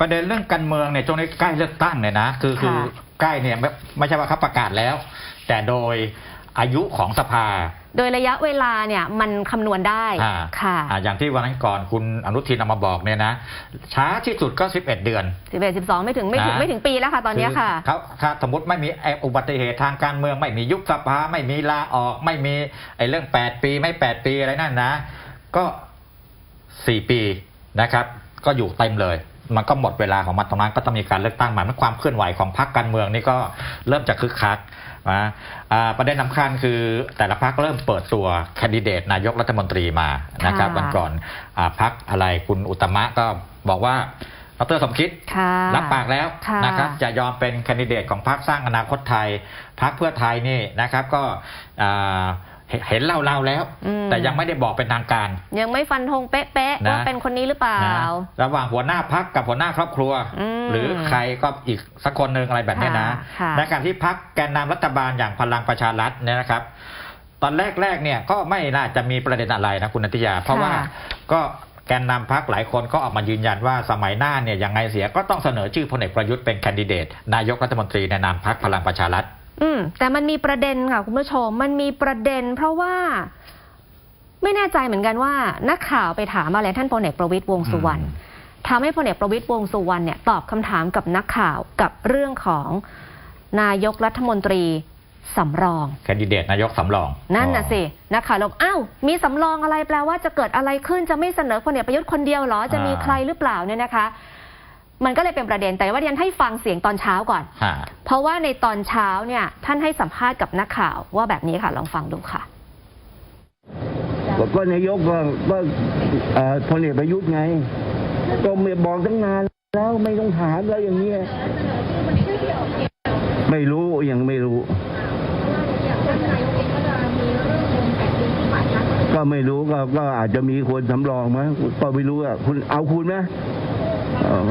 ประเด็นเรื่องการเมืองเนี่ยช่วงนี้ใกล้เลือกตั้งเนี่ยนะคือคือค่ะใกล้เนี่ยไม่ไม่ใช่ว่าเขาประกาศแล้ว แต่โดยอายุของสภา โดยระยะเวลาเนี่ยมันคำนวณได้อ่าค่ะอ่าอย่างที่วันนั้นก่อนคุณอนุทินเอามาบอกเนี่ยนะช้าที่สุดก็ 11 เดือน 11 12 ไม่ถึงไม่ถึงนะไม่ถึงปีแล้วค่ะตอนเนี้ยค่ะอเขาถ้าสมมติไม่มีไอ้อุบัติเหตุทางการเมือง ไม่มียุบสภาไม่มีลาออกไม่มีไอ้เรื่อง 8 ปีไม่ 8 ปีอะไรนั่นนะ ก็ 4 ปีนะครับ ก็อยู่เต็มเลย มันก็หมดเวลาของมันตรงนั้นก็ต้องมีการเลือกตั้งใหม่มันความเคลื่อนไหวของพรรคการเมืองนี่ก็เริ่มจะคึกคักนะอ่าประเด็นสำคัญคือแต่ละพรรคเริ่มเปิดตัวแคนดิเดตนายกรัฐมนตรีมานะครับค่ะวันก่อนอาพรรคอะไรคุณอุตตมะก็บอกว่าดรสมคิดค่ะรับปากแล้วค่ะนะครับจะยอมเป็นแคนดิเดตของพรรคสร้างอนาคตไทยพรรคเพื่อไทยนี่นะครับก็อ่า เห็นเห็นเล่าๆแล้วอืมแต่ยังไม่ได้บอกเป็นทางการ ยังไม่ฟันธงเป๊ะๆนะว่าเป็นคนนี้หรือเปล่านะระหว่างหัวหน้าพักกับหัวหน้าครอบครัวอืมหรือใครก็อีกสักคนหนึ่งอะไรแบบเนี้ยนะค่ะในการที่พักแกนนำรัฐบาลอย่างพลังประชารัฐเนี่ยนะครับ ตอนแรกๆเนี่ยก็ไม่น่าจะมีประเด็นอะไรนะคุณนันทิยา เพราะว่าก็แกนนำพักหลายคนก็ออกมายืนยันว่าสมัยหน้าเนี่ยยังไงเสียก็ต้องเสนอชื่อพลเอกประยุทธ์เป็นแคนดิเดตนายกรัฐมนตรีในนามพักพลังประชารัฐ อืม แต่มันมีประเด็นค่ะคุณผู้ชม มันมีประเด็น เพราะว่าไม่แน่ใจเหมือนกันว่า นักข่าวไปถามอะไรท่านพลเอกประวิตยวงษ์สุวรรณอืมทำให้พลเอกประวิตยวงษ์สุวรรณเนี่ยตอบคำถามกับนักข่าวกับเรื่องของนายกรัฐมนตรีสำรองแคนดิเดตนายกสำรอง นั่นน่ะอ๋อสินักข่าวบอกอ้าวมีสำรองอะไรแปลว่าจะเกิดอะไรขึ้นจะไม่เสนอพลเอกประยุทธ์คนเดียวเหรอจะมีอ่าใครหรือเปล่าเนี่ยนะคะ มันก็เลยเป็นประเด็นแต่ว่าเรียนให้ฟังเสียงตอนเช้าก่อน ฮะเพราะว่าในตอนเช้าเนี่ยท่านให้สัมภาษณ์กับนักข่าวว่าแบบนี้ค่ะลองฟังดูค่ะ ก็ก็นายกก็ก็เอ่อพลเอกประยุทธ์ไง ก็ไม่บอกตั้งนานแล้วไม่ต้องถามแล้วอย่างเงี้ยไม่รู้ยังไม่รู้ ก็ไม่รู้ก็ก็อาจจะมีคนสำรองมั้งก็ไม่รู้อะคุณเอาคุณไหมเออ